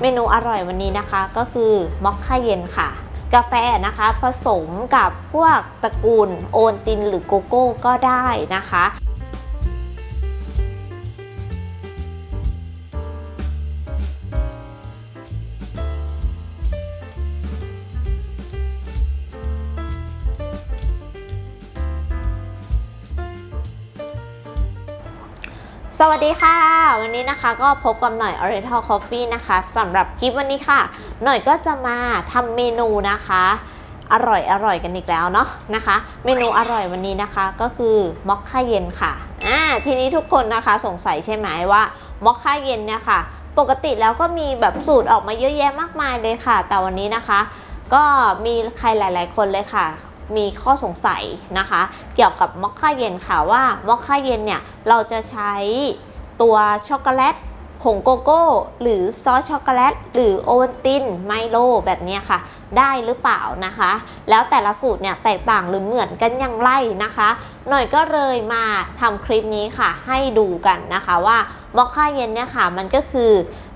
เมนูอร่อยวันนี้นะคะก็คือมอคค่าเย็นค่ะ กาแฟนะคะผสมกับพวกตระกูลโอนตินหรือโกโก้ก็ได้นะคะสวัสดีค่ะ วันนี้นะคะก็พบกับหน่อย Oriental Coffee นะคะสำหรับคลิปวันนี้ค่ะ หน่อยก็จะมาทำเมนูนะคะ อร่อยอร่อยกันอีกแล้วเนาะนะคะ เมนูอร่อยวันนี้นะคะก็คือมอคค่าเย็นค่ะอ่าทีนี้ทุกคนนะคะสงสัยใช่ไหมว่ามอคค่าเย็นเนี่ยค่ะ ปกติแล้วก็มีแบบสูตรออกมาเยอะแยะมากมายเลยค่ะ แต่วันนี้นะคะ ก็มีใครหลาย ๆ คนเลยค่ะมีข้อสงสัยนะคะ เกี่ยวกับมอคค่าเย็นค่ะว่ามอคค่าเย็นเนี่ย เราจะใช้ ตัวช็อกโกแลตผงโกโก้ หรือซอสช็อกโกแลต หรือโอวัลตินไมโลแบบนี้ค่ะ ได้หรือเปล่านะคะ แล้วแต่ละสูตรเนี่ยแตกต่างหรือเหมือนกันอย่างไรนะคะ หน่อยก็เลยมาทำคลิปนี้ค่ะให้ดูกันนะคะว่ามอคค่าเย็นเนี่ยค่ะมันก็คือ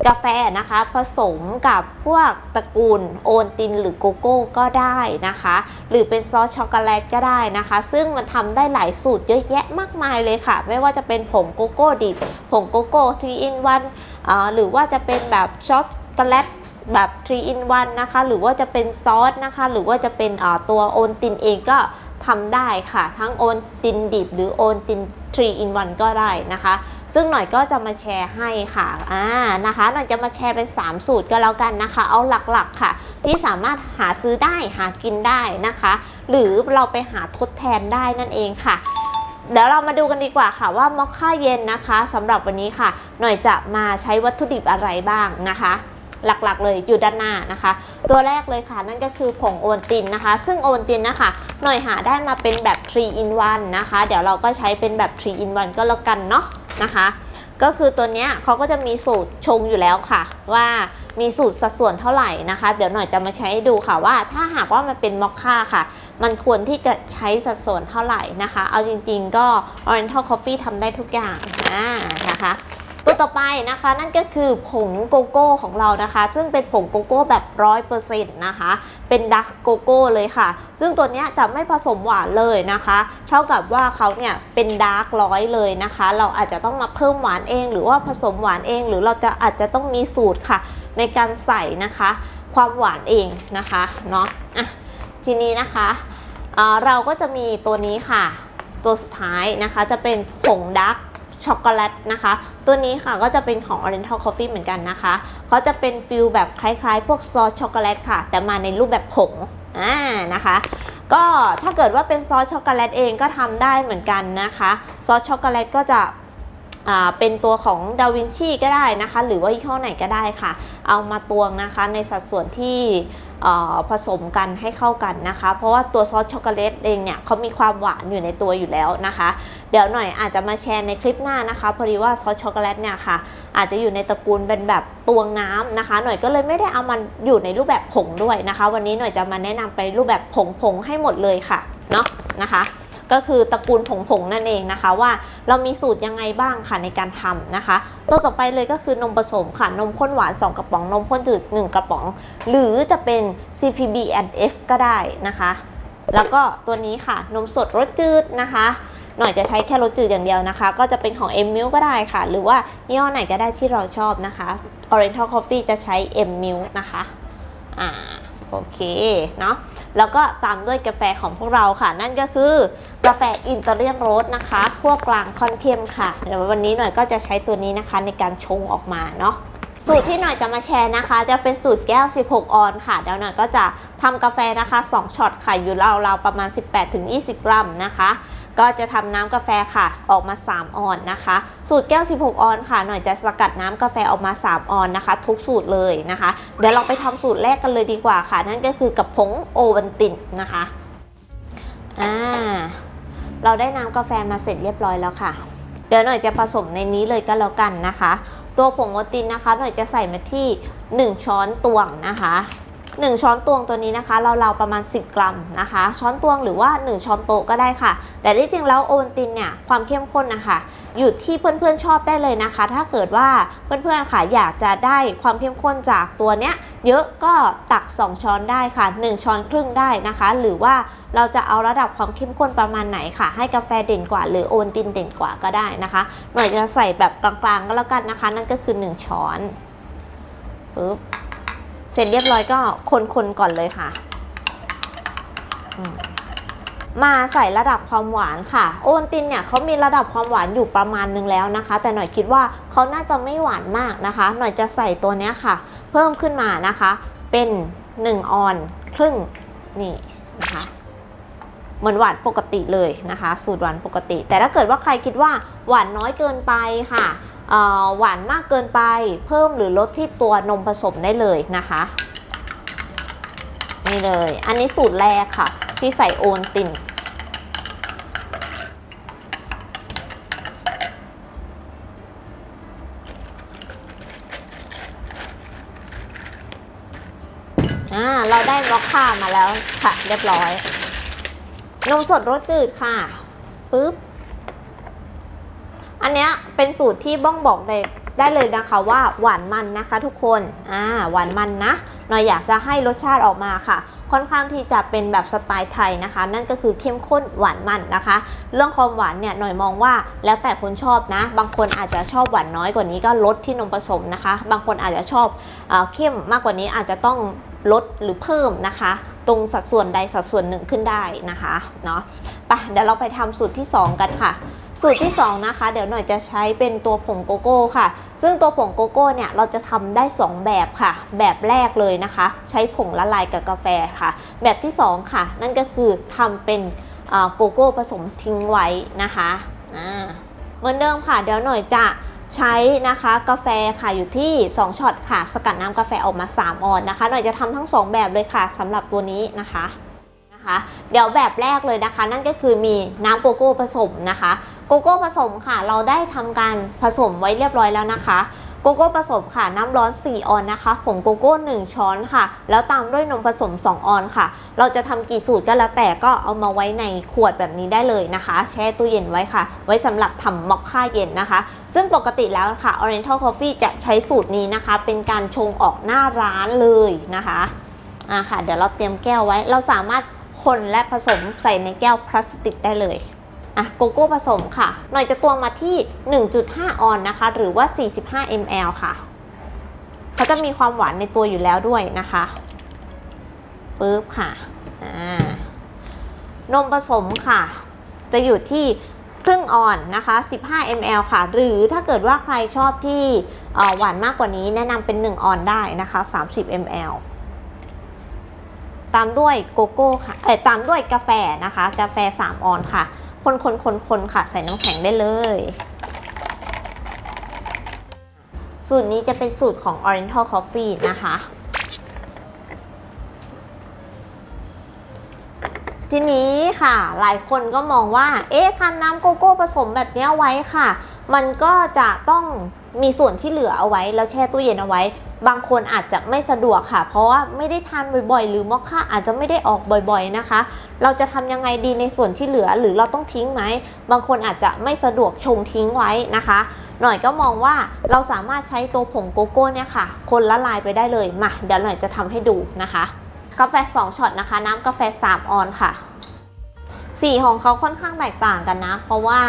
กาแฟนะคะผสมกับพวกตระกูลโอนตินหรือโกโก้ก็ได้นะคะ หรือเป็นซอสช็อกโกแลตก็ได้นะคะ ซึ่งมันทำได้หลายสูตรเยอะแยะมากมายเลยค่ะ ไม่ว่าจะเป็นผงโกโก้ดิบผงโกโก้3 in 1อ่าหรือว่าจะเป็นแบบช็อกโกแลต แบบ3 in 1นะคะ หรือว่าจะเป็นซอสนะคะ หรือว่าจะเป็นตัวโอนตินเองก็ทำได้ค่ะ ทั้งโอนตินดิบหรือโอนติน3 in 1ก็ได้นะคะ ซึ่งหน่อยก็จะมาแชร์ให้ค่ะอ่านะคะหน่อยจะมาแชร์เป็น 3 สูตรก็แล้วกันนะคะ เอาหลักๆค่ะ ที่สามารถหาซื้อได้หากินได้นะคะ หรือเราไปหาทดแทนได้นั่นเองค่ะเดี๋ยวเรามาดูกันดีกว่าค่ะว่ามอคค่าเย็นนะคะสำหรับวันนี้ค่ะ หน่อยจะมาใช้วัตถุดิบอะไรบ้างนะคะ หลักๆ เลยอยู่ด้านหน้านะคะ ตัวแรกเลยค่ะนั่นก็คือผงโอวัลตินนะคะ ซึ่งโอวัลตินนะคะหน่อยหาได้มาเป็นแบบ 3 in 1 นะคะ เดี๋ยวเราก็ใช้เป็นแบบ 3 in 1 ก็แล้วกันเนาะนะคะก็คือตัวเนี้ยเขาก็จะมีสูตรชงอยู่แล้วค่ะ ว่ามีสูตรสัดส่วนเท่าไหร่นะคะ เดี๋ยวหน่อยจะมาใช้ให้ดูค่ะว่า ถ้าหากว่ามันเป็นมอคค่าค่ะ มันควรที่จะใช้สัดส่วนเท่าไหร่นะคะ เอาจริง ๆ ก็ Oriental Coffee ทำได้ทุกอย่างอ่านะคะ ตัวต่อไปนะคะนั่นก็คือผงโกโก้ของเรานะคะ ซึ่งเป็นผงโกโก้แบบร้อยเปอร์เซ็นต์นะคะ เป็นดักโกโก้เลยค่ะ ซึ่งตัวนี้จะไม่ผสมหวานเลยนะคะ เท่ากับว่าเขาเนี่ยเป็นดาร์กร้อยเลยนะคะ เราอาจจะต้องมาเพิ่มหวานเอง หรือว่าผสมหวานเอง หรือเราจะอาจจะต้องมีสูตรค่ะ ในการใส่นะคะ ความหวานเองนะคะเนาะอะทีนี้นะคะเเราก็จะมีตัวนี้ค่ะ ตัวสุดท้ายนะคะจะเป็นผงดัก ช็อกโกแลตนะคะ ตัวนี้ค่ะก็จะเป็นของ Oriental Coffee เหมือนกันนะคะเขาจะเป็นฟิลแบบคล้ายๆ พวกซอสช็อกโกแลตค่ะ แต่มาในรูปแบบผงอ่านะคะก็ถ้าเกิดว่าเป็นซอสช็อกโกแลตเองก็ทำได้เหมือนกันนะคะซอสช็อกโกแลตก็จะอ่าเป็นตัวของดาวินชีก็ได้นะคะ หรือว่ายี่ห้อไหนก็ได้ค่ะ เอามาตวงนะคะในสัดส่วนที่ ผสมกันให้เข้ากันนะคะ เพราะว่าตัวซอสช็อกโกแลตเองเนี่ยเขามีความหวานอยู่ในตัวอยู่แล้วนะคะ เดี๋ยวหน่อยอาจจะมาแชร์ในคลิปหน้านะคะพอดีว่าซอสช็อกโกแลตเนี่ยค่ะ อาจจะอยู่ในตระกูลเป็นแบบตวงน้ำนะคะ หน่อยก็เลยไม่ได้เอามันอยู่ในรูปแบบผงด้วยนะคะ วันนี้หน่อยจะมาแนะนำไปรูปแบบผงผงๆให้หมดเลยค่ะเนาะนะคะ ก็คือตระกูลผงผงๆนั่นเองนะคะว่าเรามีสูตรยังไงบ้างค่ะในการทำนะคะ ตัวต่อไปเลยก็คือนมผสมค่ะนมข้นหวาน 2 กระป๋อง นมข้นจืด1 กระป๋อง หรือจะเป็น CPB and F ก็ได้นะคะ แล้วก็ตัวนี้ค่ะนมสดรสจืดนะคะหน่อยจะใช้แค่รสจืดอย่างเดียวนะคะ ก็จะเป็นของ M Milk ก็ได้ค่ะ หรือว่ายี่ห้อไหนก็ได้ที่เราชอบนะคะ Oriental Coffee จะใช้ M Milk นะคะ อ่า โอเค เนาะ แล้วก็ตามด้วยกาแฟของพวกเราค่ะ นั่นก็คือกาแฟอินเตอร์เรียนโรสนะคะขั้วกกลางคอนเทียมค่ะเดี๋ยววันนี้หน่อยก็จะใช้ตัวนี้นะคะในการชงออกมาเนาะสูตรที่หน่อยจะมาแชร์นะคะ จะเป็นสูตรแก้ว 16 ออนค่ะเดี๋ยวหน่อยก็จะทำกาแฟนะคะ 2ช็อตค่ะอยู่ราวๆประมาณ 18-20 กรัมนะคะ ก็จะทำน้ำกาแฟค่ะ ออกมา 3 ออนนะคะ สูตรแก้ว 16 ออนค่ะ หน่อยจะสกัดน้ำกาแฟออกมา 3 ออนนะคะ ทุกสูตรเลยนะคะ เดี๋ยวเราไปทำสูตรแรกกันเลยดีกว่าค่ะ นั่นก็คือกับผงโอวันตินนะคะอ่าเราได้น้ำกาแฟมาเสร็จเรียบร้อยแล้วค่ะ เดี๋ยวหน่อยจะผสมในนี้เลยก็แล้วกันนะคะ ตัวผงโอวัลตินนะคะ หน่อยจะใส่มาที่ 1 ช้อนตวงนะคะ 1 ช้อนตวงตัวนี้นะคะ เราๆประมาณ 10 กรัมนะคะ ช้อนตวงหรือว่า 1 ช้อนโต๊ะก็ได้ค่ะ แต่ที่จริงแล้วโอวัลตินเนี่ยความเข้มข้นนะคะอยู่ที่เพื่อนๆชอบได้เลยนะคะ ถ้าเกิดว่าเพื่อนๆค่ะอยากจะได้ความเข้มข้นจากตัวเนี้ยเยอะก็ตัก 2 ช้อนได้ค่ะ 1 ช้อนครึ่งได้นะคะ หรือว่าเราจะเอาระดับความเข้มข้นประมาณไหนค่ะ ให้กาแฟเด่นกว่า หรือโอวัลตินเด่นกว่าก็ได้นะคะหน่อยจะใส่แบบกลางๆก็แล้วกันนะคะ นั่นก็คือ 1 ช้อนปึ๊บ เสร็จเรียบร้อยก็คนๆก่อนเลยค่ะ มาใส่ระดับความหวานค่ะ โอวัลตินเนี่ยเขามีระดับความหวานอยู่ประมาณนึงแล้วนะคะ แต่หน่อยคิดว่าเขาน่าจะไม่หวานมากนะคะ หน่อยจะใส่ตัวเนี้ยค่ะ เพิ่มขึ้นมานะคะ เป็น 1 ออนครึ่งนี่นะคะเหมือนหวานปกติเลยนะคะ สูตรหวานปกติ แต่ถ้าเกิดว่าใครคิดว่าหวานน้อยเกินไปค่ะ หวานมากเกินไปเพิ่มหรือลดที่ตัวนมผสมได้เลยนะคะนี่เลย อันนี้สูตรแรกค่ะ ที่ใส่โอนตินอ่าเราได้มอคค่ามาแล้วค่ะ เรียบร้อย นมสดรสจืดค่ะ ปึ๊บ อันเนี้ยเป็นสูตรที่บ้องบอกได้ได้เลยนะคะว่าหวานมันนะคะทุกคน อ่า หวานมันนะหน่อยอยากจะให้รสชาติออกมาค่ะ ค่อนข้างที่จะเป็นแบบสไตล์ไทยนะคะ นั่นก็คือเข้มข้นหวานมันนะคะ เรื่องความหวานเนี่ยหน่อยมองว่าแล้วแต่คนชอบนะ บางคนอาจจะชอบหวานน้อยกว่านี้ก็ลดที่นมผสมนะคะ บางคนอาจจะชอบเอเข้มมากกว่านี้อาจจะต้องลดหรือเพิ่มนะคะ ตรงสัดส่วนใดสัดส่วนหนึ่งขึ้นได้นะคะเนาะไปเดี๋ยวเราไปทำสูตรที่ 2 กันค่ะ สูตรที่ 2 นะคะ เดี๋ยวหน่อยจะใช้เป็นตัวผงโกโก้ค่ะ ซึ่งตัวผงโกโก้เนี่ยเราจะทำได้ 2 แบบค่ะ แบบแรกเลยนะคะ ใช้ผงละลายกับกาแฟค่ะ แบบที่ 2 ค่ะ นั่นก็คือทำเป็นอ่าโกโก้ผสมทิ้งไว้นะคะอ่าเหมือนเดิมค่ะ เดี๋ยวหน่อยจะใช้นะคะกาแฟค่ะอยู่ที่ 2ช็อตค่ะ สกัดน้ำกาแฟออกมา 3 ออนนะคะ หน่อยจะทำทั้ง 2 แบบเลยค่ะสำหรับตัวนี้นะคะ นะคะ เดี๋ยวแบบแรกเลยนะคะ นั่นก็คือมีน้ำโกโก้ผสมนะคะ โกโก้ผสมค่ะ เราได้ทำการผสมไว้เรียบร้อยแล้วนะคะโกโก้ผสมค่ะน้ำร้อน 4 ออนนะคะ ผงโกโก้ 1 ช้อนค่ะ แล้วตามด้วยนมผสม 2 ออนค่ะ เราจะทำกี่สูตรก็แล้วแต่ก็เอามาไว้ในขวดแบบนี้ได้เลยนะคะ แช่ตู้เย็นไว้ค่ะ ไว้สำหรับทำมอคค่าเย็นนะคะ ซึ่งปกติแล้วค่ะ Oriental Coffee จะใช้สูตรนี้นะคะ เป็นการชงออกหน้าร้านเลยนะคะอะค่ะ เดี๋ยวเราเตรียมแก้วไว้ เราสามารถ คนและผสมใส่ในแก้วพลาสติกได้เลยอะโกโก้ผสมค่ะ หน่อยจะตวงมาที่ 1.5 ออนนะคะ หรือว่า 45 ml ค่ะเขาจะมีความหวานในตัวอยู่แล้วด้วยนะคะปึ๊บค่ะอ่านมผสมค่ะ จะอยู่ที่ครึ่งออนนะคะ 15 ml ค่ะ หรือถ้าเกิดว่าใครชอบที่หวานมากกว่านี้แนะนำเป็น 1 ออนได้นะคะ 30 ml ตามด้วยโกโก้ค่ะเอ้ยตามด้วยกาแฟนะคะ กาแฟ 3 ออนค่ะ คนคนคนคนค่ะ ใส่น้ำแข็งได้เลย สูตรนี้จะเป็นสูตรของ Oriental Coffee นะคะ ทีนี้ค่ะหลายคนก็มองว่า เอ๊ะทำน้ำโกโก้ผสมแบบนี้ไว้ค่ะ มันก็จะต้องมีส่วนที่เหลือเอาไว้ แล้วแช่ตู้เย็นเอาไว้ บางคนอาจจะไม่สะดวกค่ะ เพราะว่าไม่ได้ทานบ่อยๆ หรือมอคค่าอาจจะไม่ได้ออกบ่อยๆนะคะ เราจะทำยังไงดีในส่วนที่เหลือหรือเราต้องทิ้งไหม บางคนอาจจะไม่สะดวกชงทิ้งไว้นะคะ หน่อยก็มองว่าเราสามารถใช้ตัวผงโกโก้เนี่ยค่ะ คนละลายไปได้เลยมาเดี๋ยวหน่อยจะทำให้ดูนะคะ กาแฟ 2ช็อตนะคะ น้ำกาแฟ 3 ออนค่ะ สีของเขาค่อนข้างแตกต่างกันนะ เพราะว่า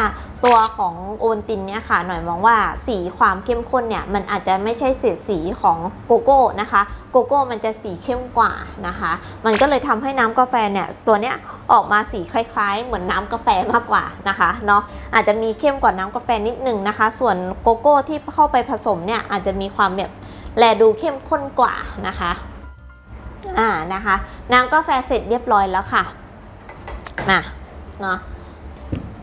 ตัวของโอนตินเนี่ยค่ะ หน่อยมองว่าสีความเข้มข้นเนี่ย มันอาจจะไม่ใช่เสียดสีของโกโก้นะคะ โกโก้มันจะสีเข้มกว่านะคะ มันก็เลยทำให้น้ำกาแฟเนี่ย ตัวเนี้ยออกมาสีคล้ายๆ เหมือนน้ำกาแฟมากกว่านะคะเนาะอาจจะมีเข้มกว่าน้ำกาแฟนิดนึงนะคะ ส่วนโกโก้ที่เข้าไปผสมเนี่ยอาจจะมีความแบบแลดูเข้มข้นกว่านะคะอ่านะคะ น้ำกาแฟเสร็จเรียบร้อยแล้วค่ะมา เนาะ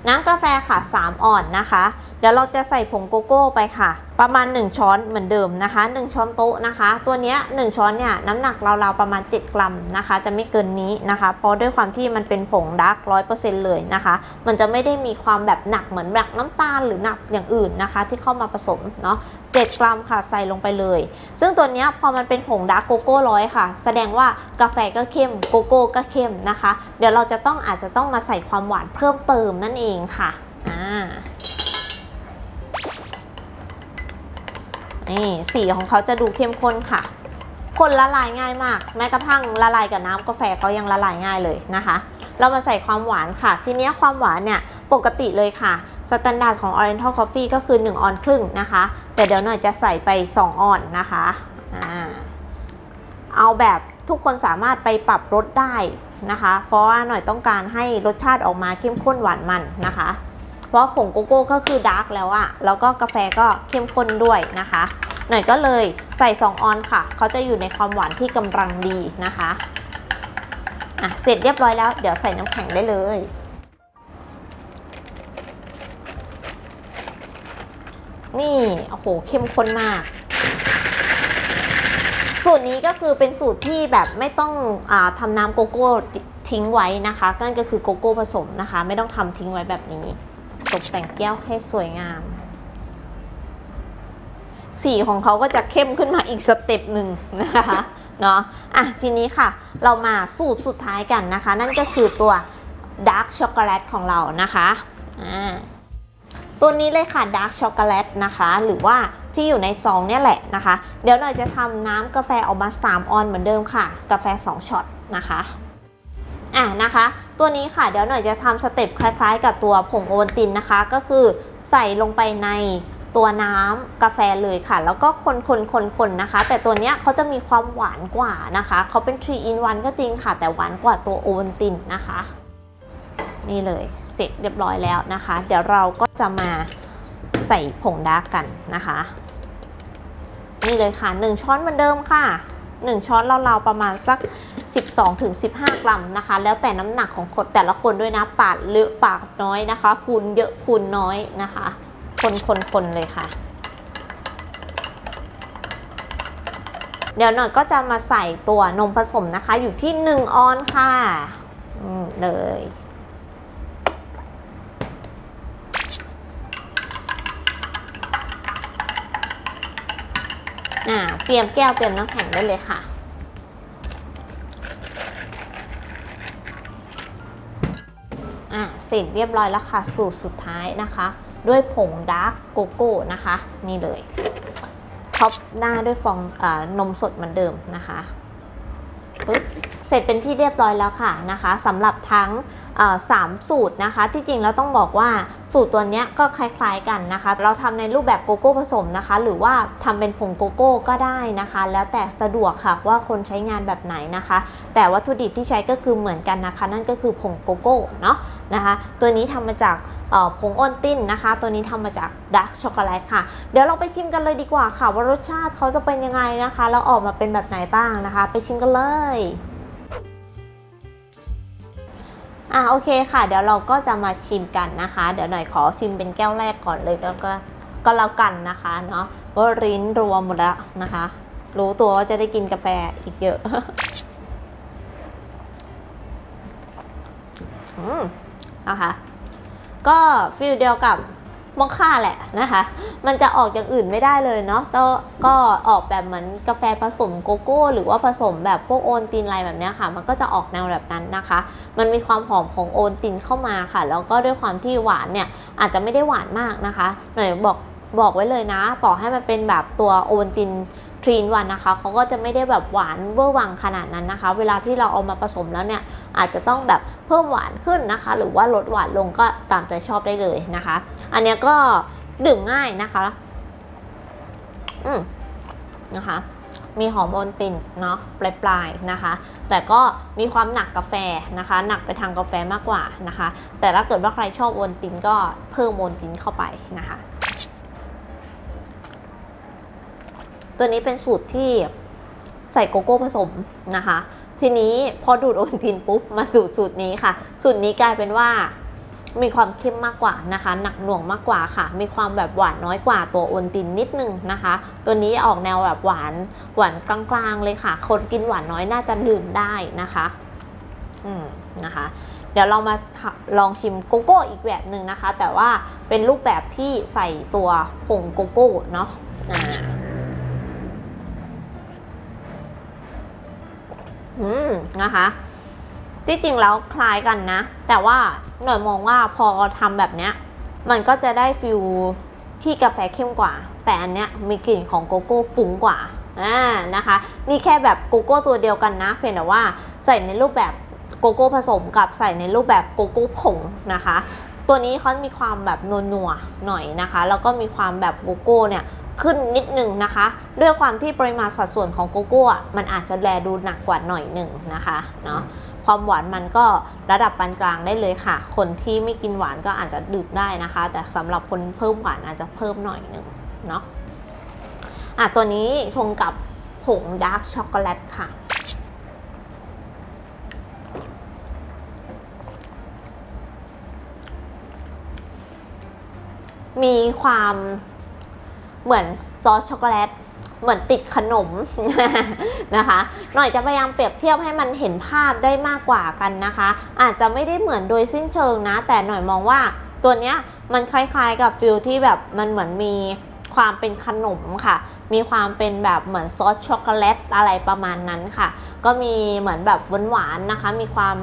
น้ำกาแฟค่ะ 3 อ่อนนะคะ เดี๋ยวเราจะใส่ผงโกโก้ไปค่ะ ประมาณ 1 ช้อนเหมือนเดิมนะคะ 1 ช้อนโต๊ะนะคะ ตัวเนี้ย1ช้อนเนี่ยน้ำหนักราวๆประมาณ 7 กรัมนะคะ จะไม่เกินนี้นะคะ เพราะด้วยความที่มันเป็นผงดาร์กร้อยเปอร์เซ็นต์เลยนะคะ มันจะไม่ได้มีความแบบหนักเหมือนแบบน้ำตาลหรือหนักอย่างอื่นนะคะ ที่เข้ามาผสมเนาะ7กรัมค่ะใส่ลงไปเลย ซึ่งตัวนี้พอมันเป็นผงดาร์กโกโก้ร้อยค่ะ แสดงว่ากาแฟก็เข้มโกโก้ก็เข้มนะคะ เดี๋ยวเราจะต้องอาจจะต้องมาใส่ความหวานเพิ่มเติมนั่นเองค่ะอ่า นี่สีของเขาจะดูเข้มข้นค่ะ คนละลายง่ายมาก แม้กระทั่งละลายกับน้ำกาแฟเขายังละลายง่ายเลยนะคะ เรามาใส่ความหวานค่ะ ทีนี้ความหวานเนี่ยปกติเลยค่ะสแตนดาร์ดของ Oriental Coffee ก็คือ 1 ออนครึ่งนะคะ แต่เดี๋ยวหน่อยจะใส่ไป 2 ออนนะคะเอาแบบทุกคนสามารถไปปรับรสได้นะคะ เพราะว่าหน่อยต้องการให้รสชาติออกมาเข้มข้นหวานมันนะคะ เพราะผงโกโก้ก็คือดาร์กแล้วอะแล้วก็กาแฟก็เข้มข้นด้วยนะคะ หน่อยก็เลยใส่ 2 ออนค่ะ เขาจะอยู่ในความหวานที่กำลังดีนะคะอะเสร็จเรียบร้อยแล้ว เดี๋ยวใส่น้ำแข็งได้เลยนี่ โอ้โห เข้มข้นมาก สูตรนี้ก็คือเป็นสูตรที่แบบไม่ต้องอทำน้ำโกโก้ทิ้งไว้นะคะ นั่นก็คือโกโก้ผสมนะคะ ไม่ต้องทำทิ้งไว้แบบนี้ ตกแต่งแก้วให้สวยงาม สีของเขาก็จะเข้มขึ้นมาอีกสเต็ปหนึ่งนะคะเนาะอะทีนี้ค่ะ เรามาสูตรสุดท้ายกันนะคะ นั่นก็คือตัวดาร์กช็อกโกแลตของเรานะคะอ่าตัวนี้เลยค่ะดาร์กช็อกโกแลตนะคะ หรือว่าที่อยู่ในซองเนี่ยแหละนะคะ เดี๋ยวหน่อยจะทำน้ำกาแฟออกมา 3 ออนเหมือนเดิมค่ะ กาแฟ 2 ช็อตนะคะ อะนะคะ ตัวนี้ค่ะเดี๋ยวหน่อยจะทำสเต็ปคล้ายๆ กับตัวผงโอวัลตินนะคะ ก็คือใส่ลงไปในตัวน้ำกาแฟเลยค่ะ แล้วก็คนคนคนคนนะคะ แต่ตัวเนี้ยเขาจะมีความหวานกว่านะคะเขาเป็น3 in 1ก็จริงค่ะ แต่หวานกว่าตัวโอวัลตินนะคะ นี่เลยเสร็จเรียบร้อยแล้วนะคะ เดี๋ยวเราก็จะมาใส่ผงดาร์กกันนะคะ นี่เลยค่ะ 1 ช้อนเหมือนเดิมค่ะ 1 ช้อนราวๆประมาณสัก 12ถึง15 กรัมนะคะ แล้วแต่น้ำหนักของคนแต่ละคนด้วยนะปาดเยอะปาดน้อยนะคะคูณเยอะคูณน้อยนะคะ คนคนคนเลยค่ะ เดี๋ยวหน่อยก็จะมาใส่ตัวนมผสมนะคะ อยู่ที่ 1 ออนค่ะอืมเลย อ่าเตรียมแก้วเตรียมน้ำแข็งได้เลยค่ะ อ่าเสร็จเรียบร้อยแล้วค่ะ สูตรสุดท้ายนะคะ ด้วยผงดาร์กโกโก้นะคะ นี่เลยท็อปหน้าด้วยฟองอานมสดเหมือนเดิมนะคะปึ๊บ สร็จเป็นที่เรียบร้อยแล้วค่ะนะคะสำหรับทั้งสามสูตรนะคะ ที่จริงแล้วต้องบอกว่าสูตรตัวนี้ก็คล้ายๆกันนะคะ เราทำในรูปแบบโกโก้ผสมนะคะ หรือว่าทำเป็นผงโกโก้ก็ได้นะคะ แล้วแต่สะดวกค่ะว่าคนใช้งานแบบไหนนะคะ แต่วัตถุดิบที่ใช้ก็คือเหมือนกันนะคะ นั่นก็คือผงโกโก้เนาะนะคะ ตัวนี้ทำมาจากผงโอนตินนะคะ ตัวนี้ทำมาจากดาร์กช็อกโกแลตค่ะ เดี๋ยวเราไปชิมกันเลยดีกว่าค่ะ ว่ารสชาติเขาจะเป็นยังไงนะคะ แล้วออกมาเป็นแบบไหนบ้างนะคะ ไปชิมกันเลย อะโอเคค่ะ เดี๋ยวเราก็จะมาชิมกันนะคะ เดี๋ยวหน่อยขอชิมเป็นแก้วแรกก่อนเลยแล้วก็ก็แล้วกันนะคะเนาะว่าริ้นรวมหมดแล้วนะคะ รู้ตัวว่าจะได้กินกาแฟอีกเยอะอืมนะคะ ก็ฟิลเดียวกับ มองค่าแหละนะคะ มันจะออกอย่างอื่นไม่ได้เลยเนาะแล้วก็ออกแบบเหมือนกาแฟผสมโกโก้ หรือว่าผสมแบบพวกโอนตินอะไรแบบเนี้ยค่ะ มันก็จะออกแนวแบบนั้นนะคะ มันมีความหอมของโอนตินเข้ามาค่ะ แล้วก็ด้วยความที่หวานเนี่ยอาจจะไม่ได้หวานมากนะคะ หน่อยบอกบอกไว้เลยนะ ต่อให้มันเป็นแบบตัวโอนติน ทรีนวันนะคะเขาก็จะไม่ได้แบบหวานเวอร์วังขนาดนั้นนะคะ เวลาที่เราเอามาผสมแล้วเนี่ยอาจจะต้องแบบเพิ่มหวานขึ้นนะคะ หรือว่าลดหวานลงก็ตามใจชอบได้เลยนะคะ อันนี้ก็ดื่มง่ายนะคะ อืมนะคะ มีหอมโอนตินเนาะปลายๆนะคะ แต่ก็มีความหนักกาแฟนะคะ หนักไปทางกาแฟมากกว่านะคะ แต่ถ้าเกิดว่าใครชอบโอนตินก็เพิ่มโอนตินเข้าไปนะคะ ตัวนี้เป็นสูตรที่ใส่โกโก้ผสมนะคะ ทีนี้พอดูดโอนตินปุ๊บมาสูตรสูตรนี้ค่ะ สูตรนี้กลายเป็นว่ามีความเข้มมากกว่านะคะ หนักหน่วงมากกว่าค่ะ มีความแบบหวานน้อยกว่าตัวโอนตินนิดนึงนะคะ ตัวนี้ออกแนวแบบหวานหวานกลางๆเลยค่ะ คนกินหวานน้อยน่าจะดื่มได้นะคะ อืมนะคะ เดี๋ยวเรามาลองชิมโกโก้อีกแบบหนึ่งนะคะ แต่ว่าเป็นรูปแบบที่ใส่ตัวผงโกโก้เนาะอ่า อืมนะคะที่จริงแล้วคล้ายกันนะ แต่ว่าหน่อยมองว่าพอทำแบบเนี้ย มันก็จะได้ฟิลที่กาแฟเข้มกว่า แต่อันเนี้ยมีกลิ่นของโกโก้ฟุ้งกว่าอ่านะคะ นี่แค่แบบโกโก้ตัวเดียวกันนะ เพียงแต่ว่าใส่ในรูปแบบโกโก้ผสมกับใส่ในรูปแบบโกโก้ผงนะคะ ตัวนี้เขามีความแบบนัวๆหน่อยนะคะ แล้วก็มีความแบบโกโก้เนี่ย ขึ้นนิดนึงนะคะ ด้วยความที่ปริมาณสัดส่วนของโกโก้อะมันอาจจะแลดูหนักกว่าหน่อยหนึ่งนะคะเนาะความหวานมันก็ระดับปานกลางได้เลยค่ะ คนที่ไม่กินหวานก็อาจจะดื่มได้นะคะ แต่สำหรับคนเพิ่มหวานอาจจะเพิ่มหน่อยหนึ่งเนาะอะตัวนี้ชงกับผงดาร์กช็อกโกแลตค่ะมีความ เหมือนซอสช็อกโกแลตเหมือนติดขนมนะคะ หน่อยจะพยายามเปรียบเทียบให้มันเห็นภาพได้มากกว่ากันนะคะ อาจจะไม่ได้เหมือนโดยสิ้นเชิงนะ แต่หน่อยมองว่าตัวเนี้ยมันคล้าย ๆ กับฟิลที่แบบมันเหมือนมีความเป็นขนมค่ะ มีความเป็นแบบเหมือนซอสช็อกโกแลตอะไรประมาณนั้นค่ะ ก็มีเหมือนแบบหวานๆนะคะ มีความ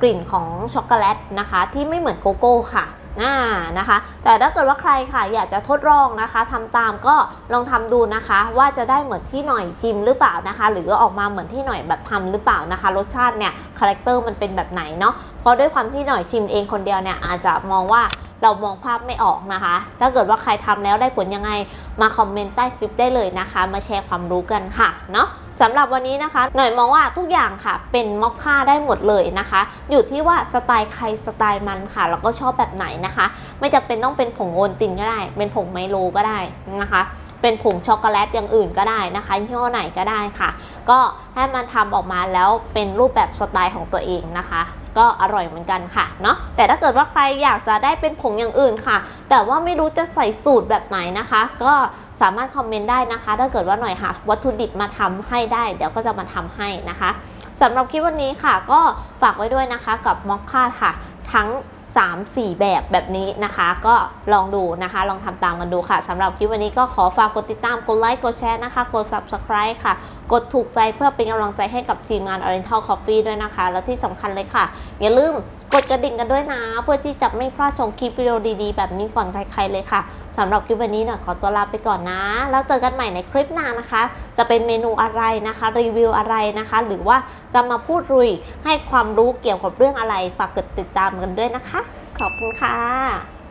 กลิ่นของช็อกโกแลตนะคะ ที่ไม่เหมือนโกโก้ค่ะ อ่านะคะ แต่ถ้าเกิดว่าใครค่ะอยากจะทดลองนะคะทำตามก็ลองทำดูนะคะ ว่าจะได้เหมือนที่หน่อยชิมหรือเปล่านะคะ หรือออกมาเหมือนที่หน่อยแบบทำหรือเปล่านะคะ รสชาติเนี่ยคาแรคเตอร์มันเป็นแบบไหนเนาะเพราะด้วยความที่หน่อยชิมเองคนเดียวเนี่ยอาจจะมองว่าเรามองภาพไม่ออกนะคะ ถ้าเกิดว่าใครทำแล้วได้ผลยังไงมาคอมเมนต์ใต้คลิปได้เลยนะคะ มาแชร์ความรู้กันค่ะเนาะ สำหรับวันนี้นะคะ หน่อยมองว่าทุกอย่างค่ะ เป็นมอกค่าได้หมดเลยนะคะ อยู่ที่ว่าสไตล์ใครสไตล์มันค่ะ แล้วก็ชอบแบบไหนนะคะ ไม่จำเป็นต้องเป็นผงโอนตินก็ได้ เป็นผงไมโลก็ได้นะคะ เป็นผงช็อกโกแลตอย่างอื่นก็ได้นะคะยี่ห้อไหนก็ได้ค่ะ ก็ให้มันทำออกมาแล้วเป็นรูปแบบสไตล์ของตัวเองนะคะ ก็อร่อยเหมือนกันค่ะเนาะแต่ถ้าเกิดว่าใครอยากจะได้เป็นผงอย่างอื่นค่ะ แต่ว่าไม่รู้จะใส่สูตรแบบไหนนะคะ ก็สามารถคอมเมนต์ได้นะคะ ถ้าเกิดว่าหน่อยหาวัตถุดิบมาทำให้ได้ เดี๋ยวก็จะมาทำให้นะคะสำหรับคลิปวันนี้ค่ะ ก็ฝากไว้ด้วยนะคะกับมอคค่าค่ะ ทั้ง 3 4 แบบแบบนี้นะคะ ก็ลองดูนะคะ ลองทำตามกันดูค่ะสำหรับคลิปวันนี้ก็ขอฝากกดติดตาม กดไลค์ กดแชร์นะคะ กด subscribe ค่ะ กดถูกใจเพื่อเป็นกำลังใจให้กับทีมงาน Oriental Coffee ด้วยนะคะ แล้วที่สำคัญเลยค่ะ อย่าลืม กดกระดิ่งกันด้วยนะ เพื่อที่จะไม่พลาดชมคลิปวิดีโอดีๆ แบบนี้ก่อนใครๆเลยค่ะสำหรับคลิปวันนี้เนี่ยขอตัวลาไปก่อนนะ แล้วเจอกันใหม่ในคลิปหน้านะคะ จะเป็นเมนูอะไรนะคะ รีวิวอะไรนะคะ หรือว่าจะมาพูดรุยให้ความรู้เกี่ยวกับเรื่องอะไรฝากกดติดตามกันด้วยนะคะ ขอบคุณค่ะ